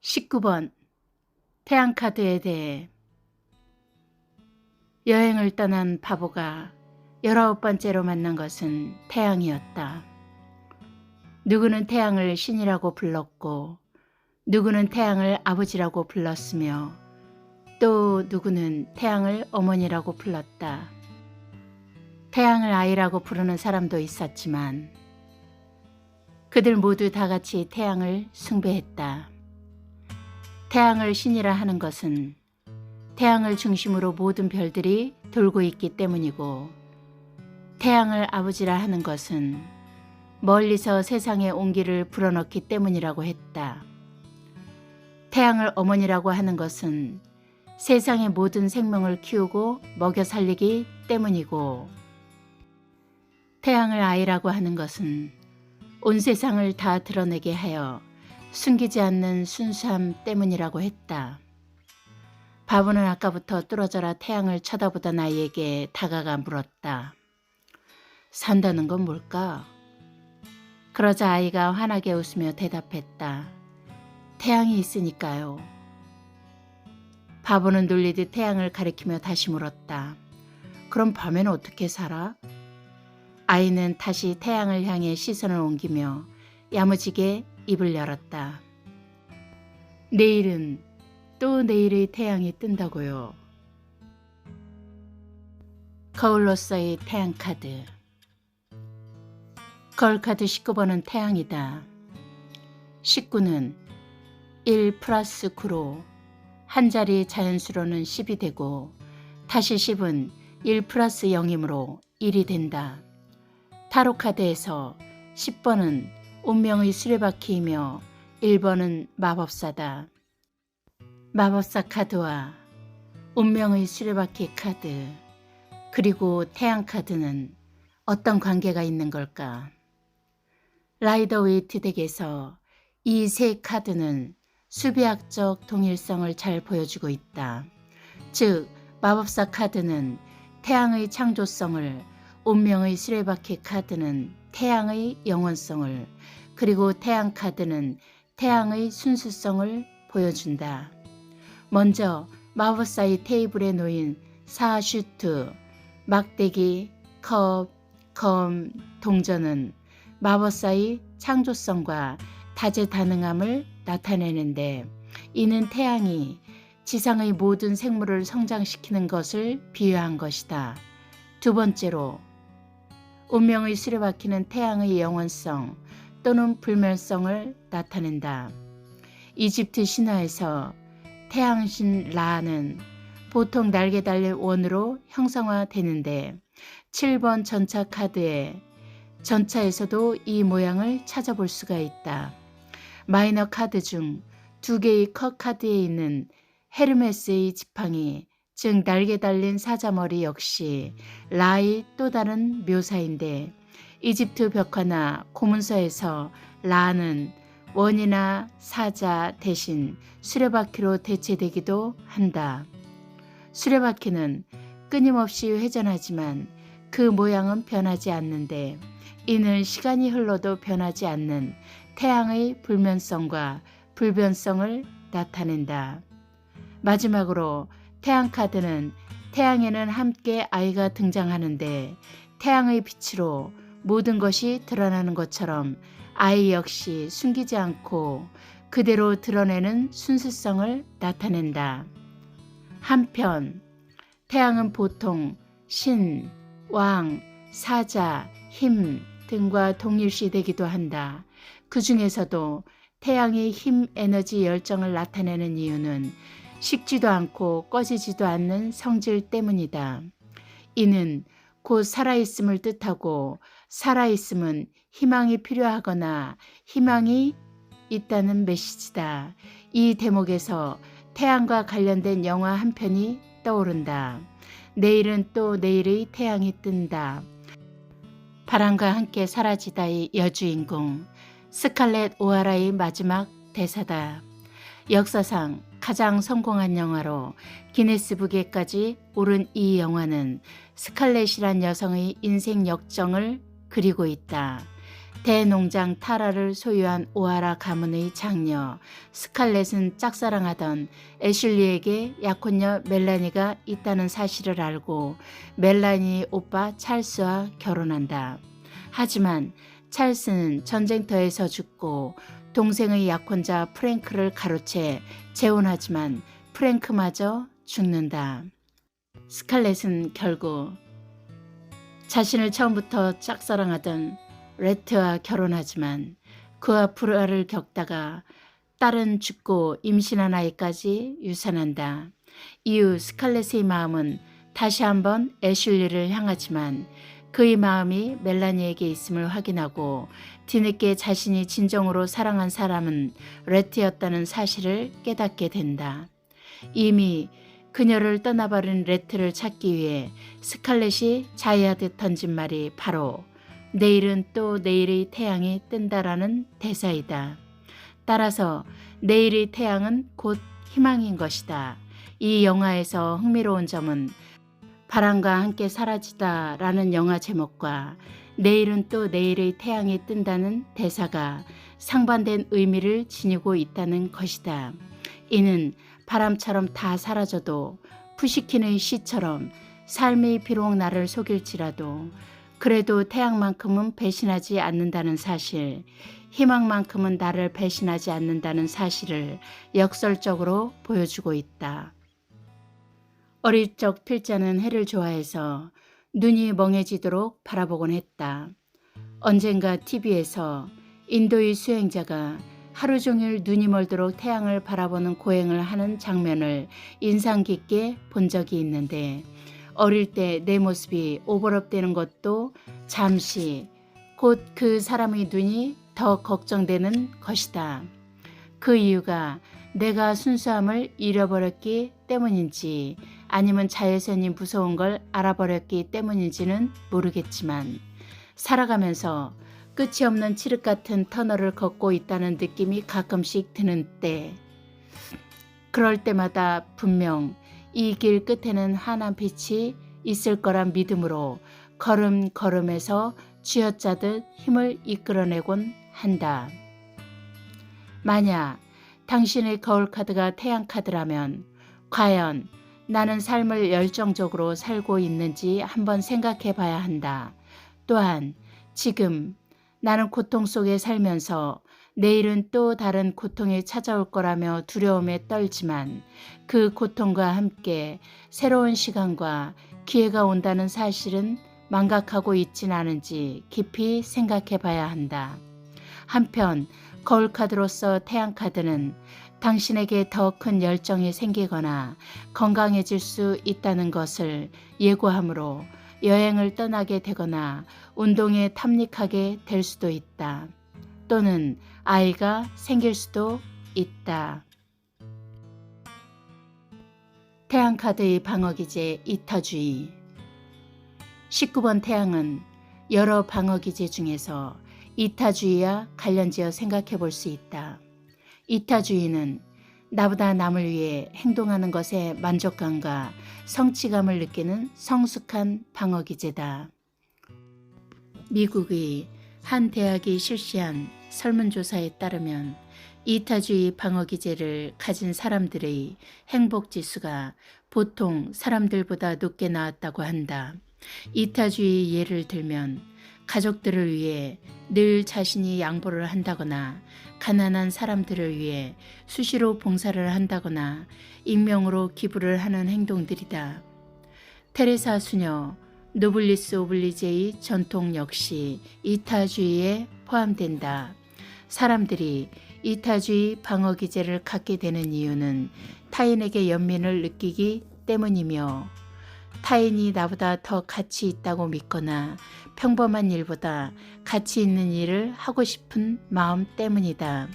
19번 태양카드에 대해 여행을 떠난 바보가 열아홉 번째로 만난 것은 태양이었다. 누구는 태양을 신이라고 불렀고 누구는 태양을 아버지라고 불렀으며 또 누구는 태양을 어머니라고 불렀다. 태양을 아이라고 부르는 사람도 있었지만 그들 모두 다 같이 태양을 숭배했다. 태양을 신이라 하는 것은 태양을 중심으로 모든 별들이 돌고 있기 때문이고 태양을 아버지라 하는 것은 멀리서 세상의 온기를 불어넣기 때문이라고 했다. 태양을 어머니라고 하는 것은 세상의 모든 생명을 키우고 먹여 살리기 때문이고 태양을 아이라고 하는 것은 온 세상을 다 드러내게 하여 숨기지 않는 순수함 때문이라고 했다. 바보는 아까부터 뚫어져라 태양을 쳐다보던 아이에게 다가가 물었다. 산다는 건 뭘까? 그러자 아이가 환하게 웃으며 대답했다. 태양이 있으니까요. 바보는 놀리듯 태양을 가리키며 다시 물었다. 그럼 밤에는 어떻게 살아? 아이는 다시 태양을 향해 시선을 옮기며 야무지게 입을 열었다. 내일은 또 내일의 태양이 뜬다고요. 거울로서의 태양 카드. 거울 카드 19번은 태양이다. 19는 1 플러스 9로 한 자리 자연수로는 10이 되고 다시 10은 1 플러스 0이므로 1이 된다. 타로 카드에서 10번은 운명의 수레바퀴이며 1번은 마법사다. 마법사 카드와 운명의 수레바퀴 카드 그리고 태양 카드는 어떤 관계가 있는 걸까? 라이더 웨이트 덱에서 이 세 카드는 수비학적 동일성을 잘 보여주고 있다. 즉 마법사 카드는 태양의 창조성을 운명의 수레바퀴 카드는 태양의 영원성을 그리고 태양 카드는 태양의 순수성을 보여준다. 먼저 마법사의 테이블에 놓인 사슈트, 막대기, 컵, 검, 동전은 마법사의 창조성과 다재다능함을 나타내는데 이는 태양이 지상의 모든 생물을 성장시키는 것을 비유한 것이다. 두 번째로 운명의 수레바퀴는 태양의 영원성 또는 불멸성을 나타낸다. 이집트 신화에서 태양신 라는 보통 날개 달린 원으로 형성화되는데 7번 전차 카드에 전차에서도 이 모양을 찾아볼 수가 있다. 마이너 카드 중 두 개의 컷 카드에 있는 헤르메스의 지팡이, 즉 날개 달린 사자머리 역시 라의 또 다른 묘사인데 이집트 벽화나 고문서에서 라는 원이나 사자 대신 수레바퀴로 대체되기도 한다. 수레바퀴는 끊임없이 회전하지만 그 모양은 변하지 않는데 이는 시간이 흘러도 변하지 않는 태양의 불면성과 불변성을 나타낸다. 마지막으로 태양 카드는 태양에는 함께 아이가 등장하는데 태양의 빛으로 모든 것이 드러나는 것처럼 아이 역시 숨기지 않고 그대로 드러내는 순수성을 나타낸다. 한편 태양은 보통 신, 왕, 사자, 힘 등과 동일시되기도 한다. 그 중에서도 태양의 힘, 에너지, 열정을 나타내는 이유는 식지도 않고 꺼지지도 않는 성질 때문이다. 이는 곧 살아있음을 뜻하고 살아있음은 희망이 필요하거나 희망이 있다는 메시지다. 이 대목에서 태양과 관련된 영화 한 편이 떠오른다. 내일은 또 내일의 태양이 뜬다. 바람과 함께 사라지다의 여주인공 스칼렛 오하라의 마지막 대사다. 역사상 가장 성공한 영화로 기네스북에까지 오른 이 영화는 스칼렛이란 여성의 인생 역정을 그리고 있다. 대농장 타라를 소유한 오하라 가문의 장녀 스칼렛은 짝사랑하던 애슐리에게 약혼녀 멜라니가 있다는 사실을 알고 멜라니 오빠 찰스와 결혼한다. 하지만 찰스는 전쟁터에서 죽고 동생의 약혼자 프랭크를 가로채 재혼하지만 프랭크마저 죽는다. 스칼렛은 결국 자신을 처음부터 짝사랑하던 레트와 결혼하지만 그와 불화를 겪다가 딸은 죽고 임신한 아이까지 유산한다. 이후 스칼렛의 마음은 다시 한번 애슐리를 향하지만 그의 마음이 멜라니에게 있음을 확인하고 뒤늦게 자신이 진정으로 사랑한 사람은 레트였다는 사실을 깨닫게 된다. 이미 그녀를 떠나버린 레트를 찾기 위해 스칼렛이 자이하듯 던진 말이 바로 내일은 또 내일의 태양이 뜬다라는 대사이다. 따라서 내일의 태양은 곧 희망인 것이다. 이 영화에서 흥미로운 점은 바람과 함께 사라지다 라는 영화 제목과 내일은 또 내일의 태양이 뜬다는 대사가 상반된 의미를 지니고 있다는 것이다. 이는 바람처럼 다 사라져도 푸시킨의 시처럼 삶이 비록 나를 속일지라도 그래도 태양만큼은 배신하지 않는다는 사실, 희망만큼은 나를 배신하지 않는다는 사실을 역설적으로 보여주고 있다. 어릴 적 필자는 해를 좋아해서 눈이 멍해지도록 바라보곤 했다. 언젠가 TV에서 인도의 수행자가 하루 종일 눈이 멀도록 태양을 바라보는 고행을 하는 장면을 인상 깊게 본 적이 있는데 어릴 때 내 모습이 오버럽되는 것도 잠시 곧 그 사람의 눈이 더 걱정되는 것이다. 그 이유가 내가 순수함을 잃어버렸기 때문인지 아니면 자외선이 무서운 걸 알아버렸기 때문인지는 모르겠지만 살아가면서 끝이 없는 칠흑 같은 터널을 걷고 있다는 느낌이 가끔씩 드는 때 그럴 때마다 분명 이 길 끝에는 환한 빛이 있을 거란 믿음으로 걸음걸음에서 쥐어짜듯 힘을 이끌어내곤 한다. 만약 당신의 거울 카드가 태양 카드라면 과연 나는 삶을 열정적으로 살고 있는지 한번 생각해 봐야 한다. 또한 지금 나는 고통 속에 살면서 내일은 또 다른 고통이 찾아올 거라며 두려움에 떨지만 그 고통과 함께 새로운 시간과 기회가 온다는 사실은 망각하고 있진 않은지 깊이 생각해 봐야 한다. 한편 거울카드로서 태양카드는 당신에게 더 큰 열정이 생기거나 건강해질 수 있다는 것을 예고하므로 여행을 떠나게 되거나 운동에 탐닉하게 될 수도 있다. 또는 아이가 생길 수도 있다. 태양카드의 방어기제 이타주의 19번 태양은 여러 방어기제 중에서 이타주의와 관련지어 생각해 볼 수 있다. 이타주의는 나보다 남을 위해 행동하는 것에 만족감과 성취감을 느끼는 성숙한 방어기제다. 미국의 한 대학이 실시한 설문조사에 따르면 이타주의 방어기제를 가진 사람들의 행복지수가 보통 사람들보다 높게 나왔다고 한다. 이타주의 예를 들면 가족들을 위해 늘 자신이 양보를 한다거나 가난한 사람들을 위해 수시로 봉사를 한다거나 익명으로 기부를 하는 행동들이다. 테레사 수녀 노블리스 오블리제의 전통 역시 이타주의에 포함된다. 사람들이 이타주의 방어 기제를 갖게 되는 이유는 타인에게 연민을 느끼기 때문이며 타인이 나보다 더 가치 있다고 믿거나 평범한 일보다 가치 있는 일을 하고 싶은 마음 때문이다.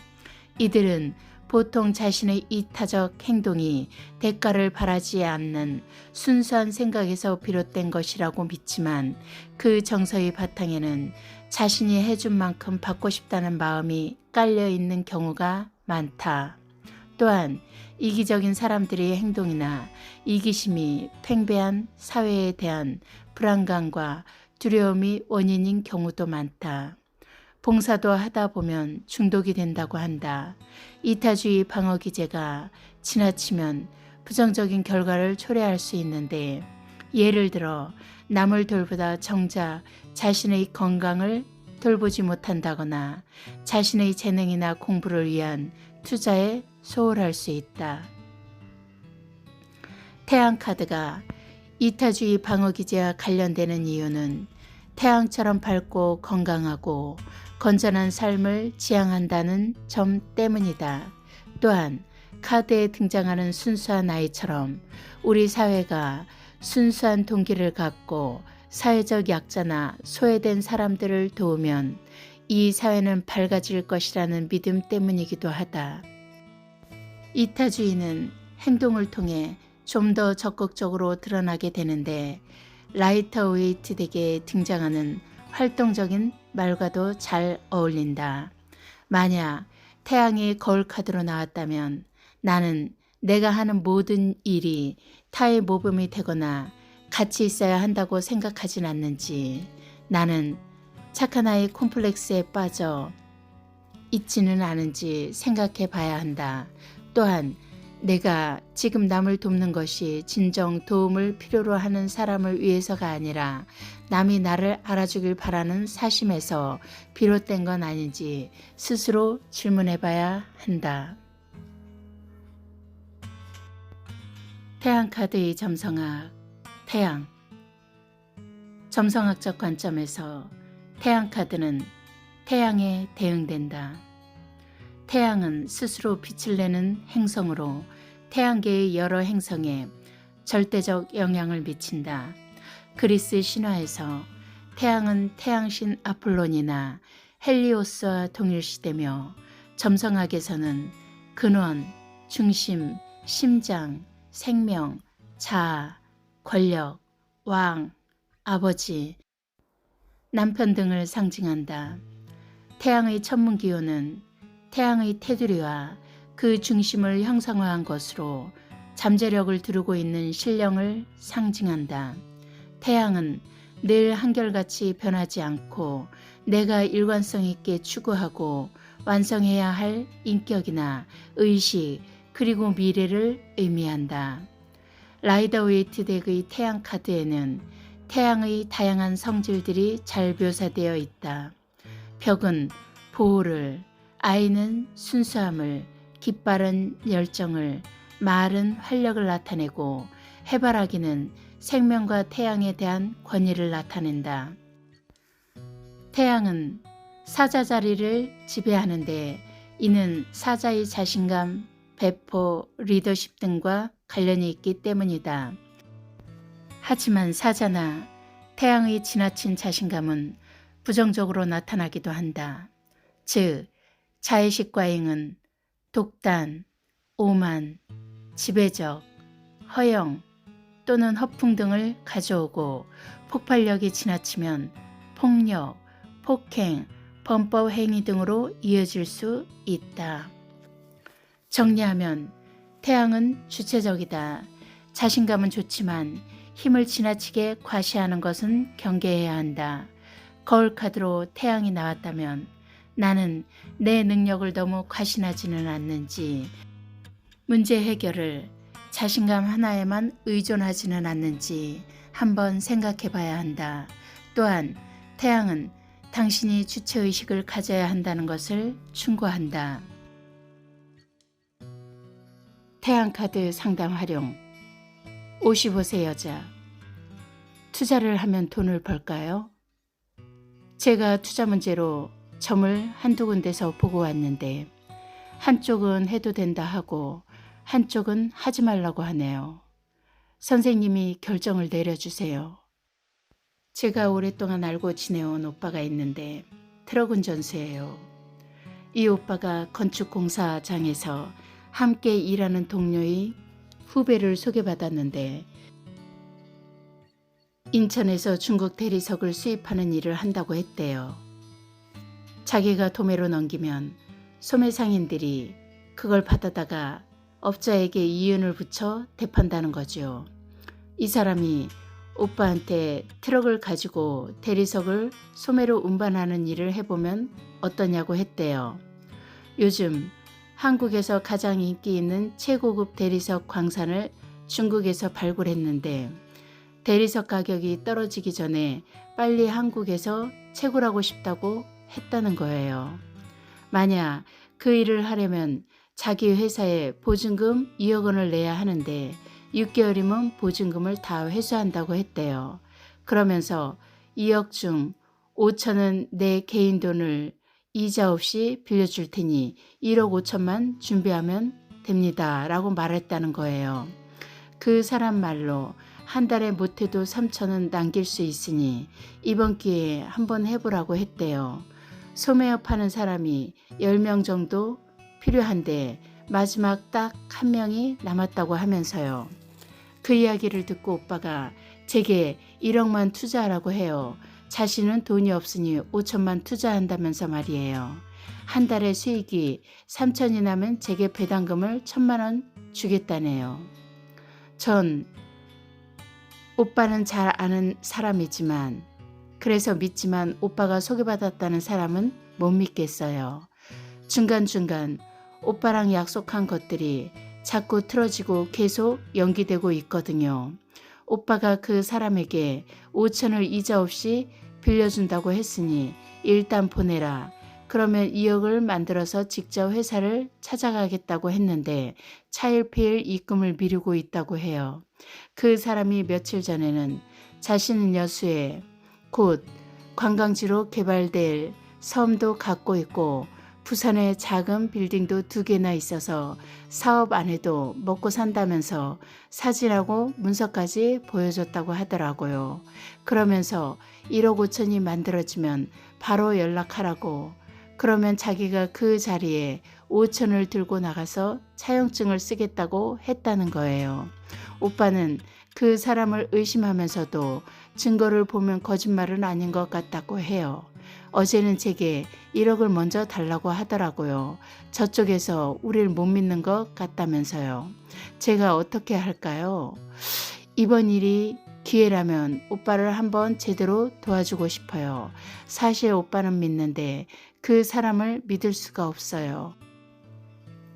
이들은 보통 자신의 이타적 행동이 대가를 바라지 않는 순수한 생각에서 비롯된 것이라고 믿지만 그 정서의 바탕에는 자신이 해준 만큼 받고 싶다는 마음이 깔려 있는 경우가 많다. 또한 이기적인 사람들의 행동이나 이기심이 팽배한 사회에 대한 불안감과 두려움이 원인인 경우도 많다. 봉사도 하다 보면 중독이 된다고 한다. 이타주의 방어 기제가 지나치면 부정적인 결과를 초래할 수 있는데 예를 들어 남을 돌보다 정작 자신의 건강을 돌보지 못한다거나 자신의 재능이나 공부를 위한 투자에 소홀할 수 있다. 태양 카드가 이타주의 방어 기제와 관련되는 이유는 태양처럼 밝고 건강하고 건전한 삶을 지향한다는 점 때문이다. 또한 카드에 등장하는 순수한 아이처럼 우리 사회가 순수한 동기를 갖고 사회적 약자나 소외된 사람들을 도우면 이 사회는 밝아질 것이라는 믿음 때문이기도 하다. 이타주의는 행동을 통해 좀 더 적극적으로 드러나게 되는데 라이터 웨이트 덱에 등장하는 활동적인 말과도 잘 어울린다. 만약 태양이 거울 카드로 나왔다면 나는 내가 하는 모든 일이 타의 모범이 되거나 같이 있어야 한다고 생각하진 않는지 나는 착한 아이 콤플렉스에 빠져 있지는 않은지 생각해 봐야 한다. 또한 내가 지금 남을 돕는 것이 진정 도움을 필요로 하는 사람을 위해서가 아니라 남이 나를 알아주길 바라는 사심에서 비롯된 건 아닌지 스스로 질문해 봐야 한다. 태양카드의 점성학 태양 점성학적 관점에서 태양 카드는 태양에 대응된다. 태양은 스스로 빛을 내는 행성으로 태양계의 여러 행성에 절대적 영향을 미친다. 그리스 신화에서 태양은 태양신 아폴론이나 헬리오스와 동일시되며 점성학에서는 근원, 중심, 심장, 생명, 자아, 권력, 왕, 아버지, 남편 등을 상징한다. 태양의 천문 기호는 태양의 테두리와 그 중심을 형상화한 것으로 잠재력을 두르고 있는 신령을 상징한다. 태양은 늘 한결같이 변하지 않고 내가 일관성 있게 추구하고 완성해야 할 인격이나 의식 그리고 미래를 의미한다. 라이더 웨이트 덱의 태양 카드에는 태양의 다양한 성질들이 잘 묘사되어 있다. 벽은 보호를, 아이는 순수함을, 깃발은 열정을, 말은 활력을 나타내고 해바라기는 생명과 태양에 대한 권위를 나타낸다. 태양은 사자 자리를 지배하는데 이는 사자의 자신감, 배포, 리더십 등과 관련이 있기 때문이다. 하지만 사자나 태양의 지나친 자신감은 부정적으로 나타나기도 한다. 즉, 자의식 과잉은 독단, 오만, 지배적, 허영 또는 허풍 등을 가져오고 폭발력이 지나치면 폭력, 폭행, 범법 행위 등으로 이어질 수 있다. 정리하면 태양은 주체적이다. 자신감은 좋지만 힘을 지나치게 과시하는 것은 경계해야 한다. 거울 카드로 태양이 나왔다면 나는 내 능력을 너무 과신하지는 않는지 문제 해결을 자신감 하나에만 의존하지는 않는지 한번 생각해 봐야 한다. 또한 태양은 당신이 주체의식을 가져야 한다는 것을 충고한다. 태양카드 상담 활용 55세 여자 투자를 하면 돈을 벌까요? 제가 투자 문제로 점을 한두 군데서 보고 왔는데 한쪽은 해도 된다 하고 한쪽은 하지 말라고 하네요. 선생님이 결정을 내려주세요. 제가 오랫동안 알고 지내온 오빠가 있는데 트럭 운전수예요. 이 오빠가 건축공사장에서 함께 일하는 동료의 후배를 소개받았는데 인천에서 중국 대리석을 수입하는 일을 한다고 했대요. 자기가 도매로 넘기면 소매 상인들이 그걸 받아다가 업자에게 이윤을 붙여 대판다는 거죠. 이 사람이 오빠한테 트럭을 가지고 대리석을 소매로 운반하는 일을 해보면 어떠냐고 했대요. 요즘 한국에서 가장 인기 있는 최고급 대리석 광산을 중국에서 발굴했는데 대리석 가격이 떨어지기 전에 빨리 한국에서 채굴하고 싶다고 했다는 거예요. 만약 그 일을 하려면 자기 회사에 보증금 2억 원을 내야 하는데 6개월이면 보증금을 다 회수한다고 했대요. 그러면서 2억 중 5천은 내 개인 돈을 이자 없이 빌려줄 테니 1억 5천만 준비하면 됩니다. 라고 말했다는 거예요. 그 사람 말로 한 달에 못해도 3천은 남길 수 있으니 이번 기회에 한번 해보라고 했대요. 소매업 하는 사람이 10명 정도 필요한데 마지막 딱 한 명이 남았다고 하면서요. 그 이야기를 듣고 오빠가 제게 1억만 투자하라고 해요. 자신은 돈이 없으니 5천만 투자한다면서 말이에요. 한 달에 수익이 3천이 나면 제게 배당금을 천만 원 주겠다네요. 전 오빠는 잘 아는 사람이지만 그래서 믿지만 오빠가 소개받았다는 사람은 못 믿겠어요. 중간중간 오빠랑 약속한 것들이 자꾸 틀어지고 계속 연기되고 있거든요. 오빠가 그 사람에게 5천을 이자 없이 빌려준다고 했으니 일단 보내라. 그러면 2억을 만들어서 직접 회사를 찾아가겠다고 했는데 차일피일 입금을 미루고 있다고 해요. 그 사람이 며칠 전에는 자신은 여수에 곧 관광지로 개발될 섬도 갖고 있고 부산에 작은 빌딩도 두 개나 있어서 사업 안 해도 먹고 산다면서 사진하고 문서까지 보여줬다고 하더라고요. 그러면서 1억 5천이 만들어지면 바로 연락하라고 그러면 자기가 그 자리에 5천을 들고 나가서 차용증을 쓰겠다고 했다는 거예요. 오빠는 그 사람을 의심하면서도 증거를 보면 거짓말은 아닌 것 같다고 해요. 어제는 제게 1억을 먼저 달라고 하더라고요. 저쪽에서 우리를 못 믿는 것 같다면서요. 제가 어떻게 할까요? 이번 일이 기회라면 오빠를 한번 제대로 도와주고 싶어요. 사실 오빠는 믿는데 그 사람을 믿을 수가 없어요.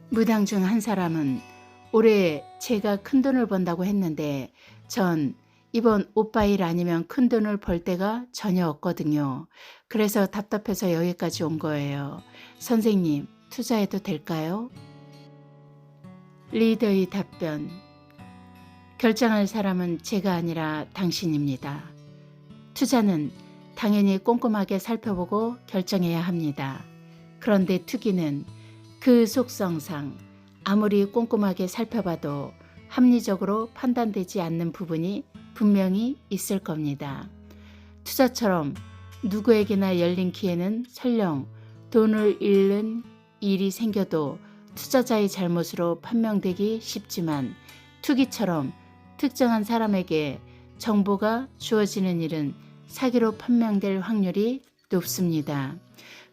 무당 중 한 사람은 올해 제가 큰 돈을 번다고 했는데 전 이번 오빠 일 아니면 큰 돈을 벌 데가 전혀 없거든요. 그래서 답답해서 여기까지 온 거예요. 선생님, 투자해도 될까요? 리더의 답변. 결정할 사람은 제가 아니라 당신입니다. 투자는 당연히 꼼꼼하게 살펴보고 결정해야 합니다. 그런데 투기는 그 속성상 아무리 꼼꼼하게 살펴봐도 합리적으로 판단되지 않는 부분이 분명히 있을 겁니다. 투자처럼 누구에게나 열린 기회는 설령 돈을 잃는 일이 생겨도 투자자의 잘못으로 판명되기 쉽지만 투기처럼 특정한 사람에게 정보가 주어지는 일은 사기로 판명될 확률이 높습니다.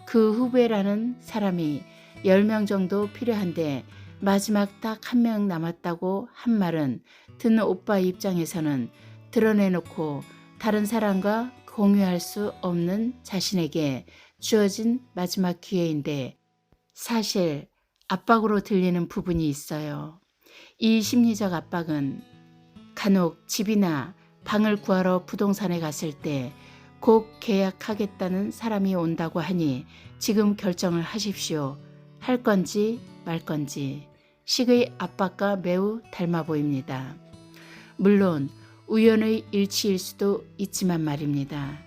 그 후배라는 사람이 10명 정도 필요한데 마지막 딱 한 명 남았다고 한 말은 듣는 오빠 입장에서는 드러내놓고 다른 사람과 공유할 수 없는 자신에게 주어진 마지막 기회인데 사실 압박으로 들리는 부분이 있어요. 이 심리적 압박은 간혹 집이나 방을 구하러 부동산에 갔을 때꼭 계약하겠다는 사람이 온다고 하니 지금 결정을 하십시오. 할 건지 말 건지 식의 압박과 매우 닮아 보입니다. 물론 우연의 일치일 수도 있지만 말입니다.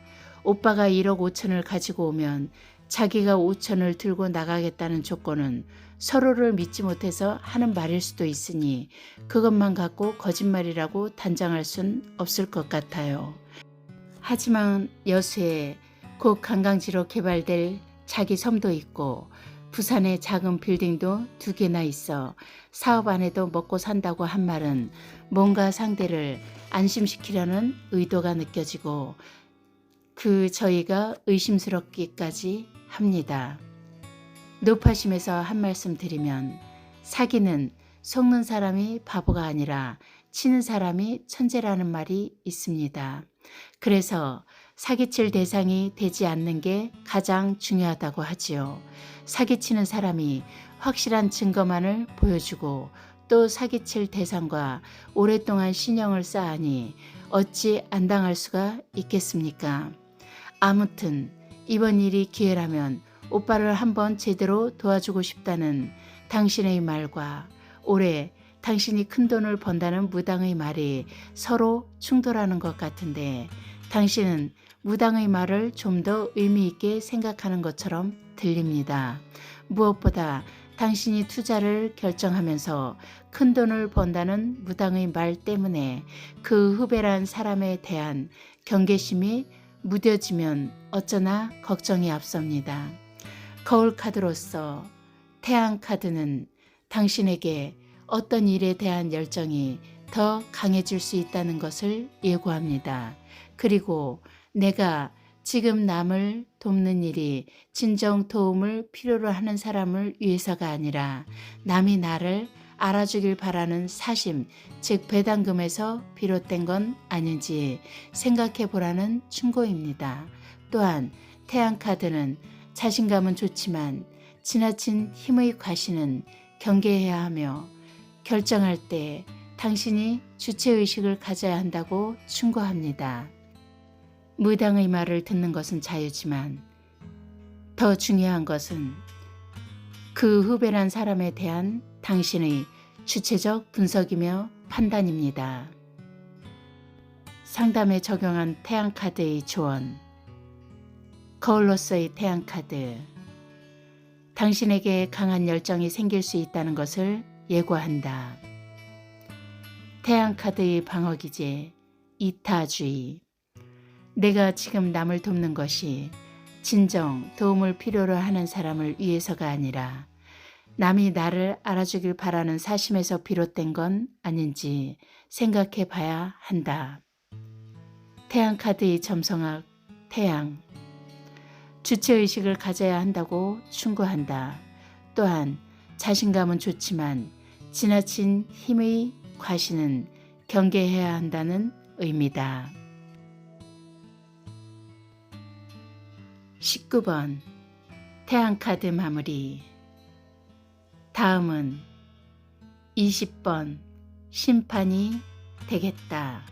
오빠가 1억 5천을 가지고 오면 자기가 5천을 들고 나가겠다는 조건은 서로를 믿지 못해서 하는 말일 수도 있으니 그것만 갖고 거짓말이라고 단정할 순 없을 것 같아요. 하지만 여수에 곧 관광지로 개발될 자기 섬도 있고 부산에 작은 빌딩도 두 개나 있어 사업 안 해도 먹고 산다고 한 말은 뭔가 상대를 안심시키려는 의도가 느껴지고 그 저희가 의심스럽기까지 합니다. 높아심에서 한 말씀 드리면 사기는 속는 사람이 바보가 아니라 치는 사람이 천재라는 말이 있습니다. 그래서 사기칠 대상이 되지 않는 게 가장 중요하다고 하지요. 사기치는 사람이 확실한 증거만을 보여주고 또 사기칠 대상과 오랫동안 신용을 쌓으니 어찌 안 당할 수가 있겠습니까? 아무튼 이번 일이 기회라면 오빠를 한번 제대로 도와주고 싶다는 당신의 말과 올해 당신이 큰 돈을 번다는 무당의 말이 서로 충돌하는 것 같은데 당신은 무당의 말을 좀 더 의미 있게 생각하는 것처럼 들립니다. 무엇보다 당신이 투자를 결정하면서 큰 돈을 번다는 무당의 말 때문에 그 후배란 사람에 대한 경계심이 무뎌지면 어쩌나 걱정이 앞섭니다. 거울 카드로서 태양 카드는 당신에게 어떤 일에 대한 열정이 더 강해질 수 있다는 것을 예고합니다. 그리고 내가 지금 남을 돕는 일이 진정 도움을 필요로 하는 사람을 위해서가 아니라 남이 나를 알아주길 바라는 사심, 즉 배당금에서 비롯된 건 아닌지 생각해 보라는 충고입니다. 또한 태양카드는 자신감은 좋지만 지나친 힘의 과시는 경계해야 하며 결정할 때 당신이 주체의식을 가져야 한다고 충고합니다. 무당의 말을 듣는 것은 자유지만 더 중요한 것은 그 후배란 사람에 대한 당신의 주체적 분석이며 판단입니다. 상담에 적용한 태양카드의 조언 거울로서의 태양카드 당신에게 강한 열정이 생길 수 있다는 것을 예고한다. 태양카드의 방어기제 이타주의 내가 지금 남을 돕는 것이 진정 도움을 필요로 하는 사람을 위해서가 아니라 남이 나를 알아주길 바라는 사심에서 비롯된 건 아닌지 생각해 봐야 한다. 태양카드의 점성학 태양 주체의식을 가져야 한다고 충고한다. 또한 자신감은 좋지만 지나친 힘의 과시는 경계해야 한다는 의미다. 19번 태양카드 마무리 다음은 20번 심판이 되겠다.